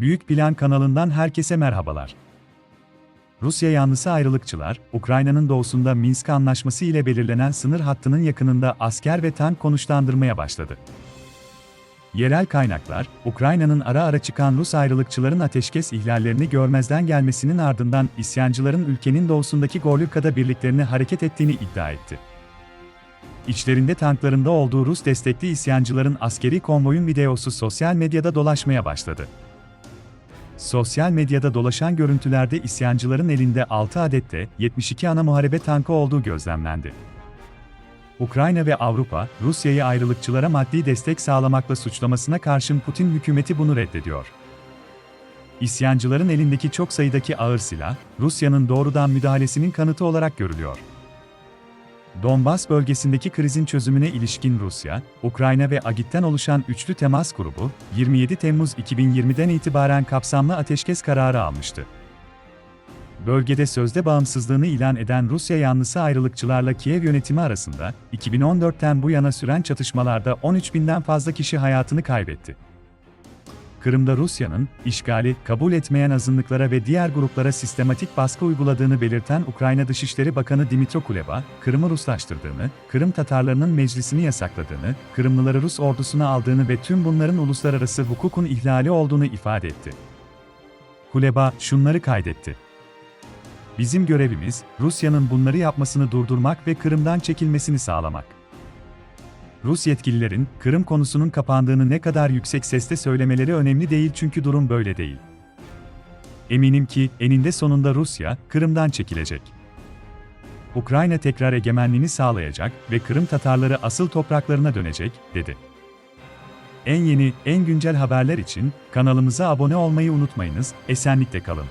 Büyük Plan kanalından herkese merhabalar. Rusya yanlısı ayrılıkçılar, Ukrayna'nın doğusunda Minsk Anlaşması ile belirlenen sınır hattının yakınında asker ve tank konuşlandırmaya başladı. Yerel kaynaklar, Ukrayna'nın ara ara çıkan Rus ayrılıkçıların ateşkes ihlallerini görmezden gelmesinin ardından isyancıların ülkenin doğusundaki Gorlivka'da birliklerini hareket ettiğini iddia etti. İçlerinde tanklarında olduğu Rus destekli isyancıların askeri konvoyun videosu sosyal medyada dolaşmaya başladı. Sosyal medyada dolaşan görüntülerde isyancıların elinde 6 adette 72 ana muharebe tankı olduğu gözlemlendi. Ukrayna ve Avrupa, Rusya'yı ayrılıkçılara maddi destek sağlamakla suçlamasına karşın Putin hükümeti bunu reddediyor. İsyancıların elindeki çok sayıdaki ağır silah, Rusya'nın doğrudan müdahalesinin kanıtı olarak görülüyor. Donbas bölgesindeki krizin çözümüne ilişkin Rusya, Ukrayna ve Agit'ten oluşan üçlü temas grubu, 27 Temmuz 2020'den itibaren kapsamlı ateşkes kararı almıştı. Bölgede sözde bağımsızlığını ilan eden Rusya yanlısı ayrılıkçılarla Kiev yönetimi arasında, 2014'ten bu yana süren çatışmalarda 13 binden fazla kişi hayatını kaybetti. Kırım'da Rusya'nın, işgali, kabul etmeyen azınlıklara ve diğer gruplara sistematik baskı uyguladığını belirten Ukrayna Dışişleri Bakanı Dimitro Kuleba, Kırım'ı Ruslaştırdığını, Kırım Tatarlarının meclisini yasakladığını, Kırımlıları Rus ordusuna aldığını ve tüm bunların uluslararası hukukun ihlali olduğunu ifade etti. Kuleba, şunları kaydetti. Bizim görevimiz, Rusya'nın bunları yapmasını durdurmak ve Kırım'dan çekilmesini sağlamak. Rus yetkililerin Kırım konusunun kapandığını ne kadar yüksek sesle söylemeleri önemli değil çünkü durum böyle değil. Eminim ki eninde sonunda Rusya Kırım'dan çekilecek. Ukrayna tekrar egemenliğini sağlayacak ve Kırım Tatarları asıl topraklarına dönecek, dedi. En yeni, en güncel haberler için kanalımıza abone olmayı unutmayınız, esenlikle kalın.